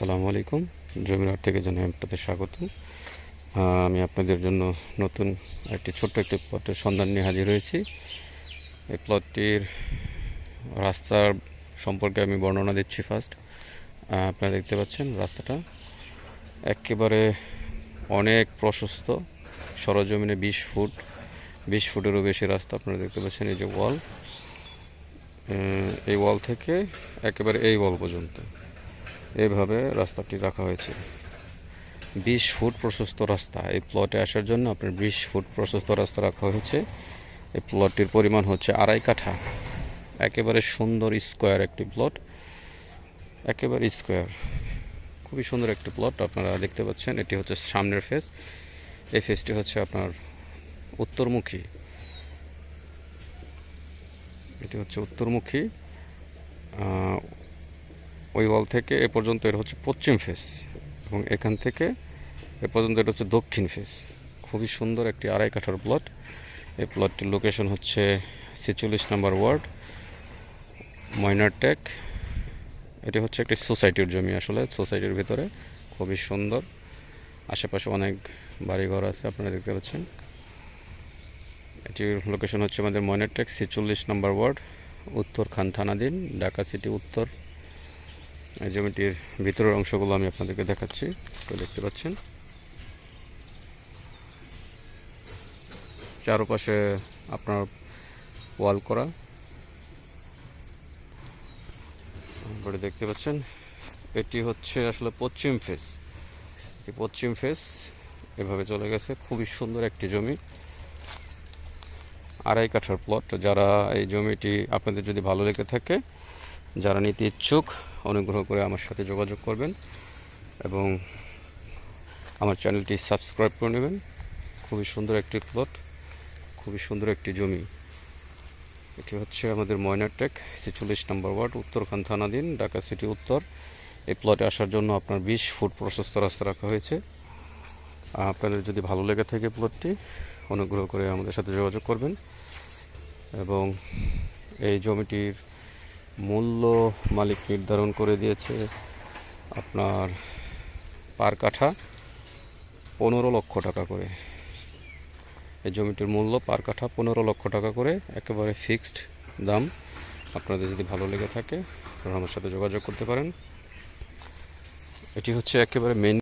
আসসালামু আলাইকুম। জমির হাট থেকে জানাই আপনাদের স্বাগতম আহ, আমি আপনাদের জন্য নতুন একটি ছোট্ট একটি প্লটের সন্ধান নিয়ে হাজির হয়েছি। এই প্লটটির রাস্তার সম্পর্কে আমি বর্ণনা দিচ্ছি ফার্স্ট আপনারা দেখতে পাচ্ছেন রাস্তাটা একেবারে অনেক প্রশস্ত। সরজমিনে বিশ ফুট বিশ ফুটেরও বেশি রাস্তা আপনারা দেখতে পাচ্ছেন এই যে ওয়াল এই ওয়াল থেকে একেবারে এই ওয়াল পর্যন্ত। এইভাবে রাস্তাটি রাখা হয়েছে। বিশ ফুট প্রশস্ত রাস্তা। এই প্লটে আসার জন্য আপনার বিশ ফুট প্রশস্ত রাস্তা রাখা হয়েছে। এই প্লটটির পরিমাণ হচ্ছে আড়াই কাঠা। একেবারে সুন্দর স্কোয়ার একটি প্লট একেবারে স্কোয়ার খুবই সুন্দর একটি প্লট আপনারা দেখতে পাচ্ছেন। এটি হচ্ছে সামনের ফেস এই ফেসটি হচ্ছে আপনার উত্তরমুখী। এটি হচ্ছে উত্তরমুখী। ওই ওয়াল থেকে এ পর্যন্ত এটা হচ্ছে পশ্চিম ফেস এবং এখান থেকে এ পর্যন্ত এটা হচ্ছে দক্ষিণ ফেস খুবই সুন্দর একটি আড়াই কাঠার প্লট এই প্লটটির লোকেশন হচ্ছে ছেচল্লিশ নাম্বার ওয়ার্ড ময়নারটেক এটি হচ্ছে একটি সোসাইটির জমি আসলে সোসাইটির ভিতরে। খুবই সুন্দর। আশেপাশে অনেক বাড়িঘর আছে, আপনারা দেখতে পাচ্ছেন। এটির লোকেশন হচ্ছে আমাদের ময়নারটেক ছেচল্লিশ নাম্বার ওয়ার্ড, উত্তর খান থানাধীন, ঢাকা সিটি উত্তর এই জমিটির ভিতরের অংশগুলো আমি আপনাদেরকে দেখাচ্ছি দেখতে পাচ্ছেন। চারপাশে আপনার ওয়াল করা। দেখতে পাচ্ছেন, এটি হচ্ছে আসলে পশ্চিম ফেস। পশ্চিম ফেস, এভাবে চলে গেছে। খুবই সুন্দর একটি জমি। আড়াই কাঠার প্লট। যারা এই জমিটি আপনাদের যদি ভালো লেগে থাকে, যারা নিতে ইচ্ছুক অনুগ্রহ করে আমার সাথে যোগাযোগ করবেন এবং আমার চ্যানেলটি সাবস্ক্রাইব করে নেবেন। খুবই সুন্দর একটি প্লট, খুবই সুন্দর একটি জমি। এটি হচ্ছে আমাদের ময়নারটেক ছেচল্লিশ নম্বর ওয়ার্ড, উত্তরখান থানাধীন, ঢাকা সিটি উত্তর। এই প্লটে আসার জন্য আপনার বিশ ফুট প্রশস্ত রাস্তা রাখা হয়েছে। আপনাদের যদি ভালো লেগে থাকে প্লটটি, অনুগ্রহ করে আমাদের সাথে যোগাযোগ করবেন। এবং এই জমিটির মূল্য মালিক নির্ধারণ করে দিয়েছে আপনার পার কাঠা পনেরো লক্ষ টাকা করে। এই জমিটির মূল্য পার কাঠা পনেরো লক্ষ টাকা করে, একেবারে ফিক্সড দাম। আপনাদের যদি ভালো লেগে থাকে, আপনারা আমার সাথে যোগাযোগ করতে পারেন। এটি হচ্ছে একেবারে মেন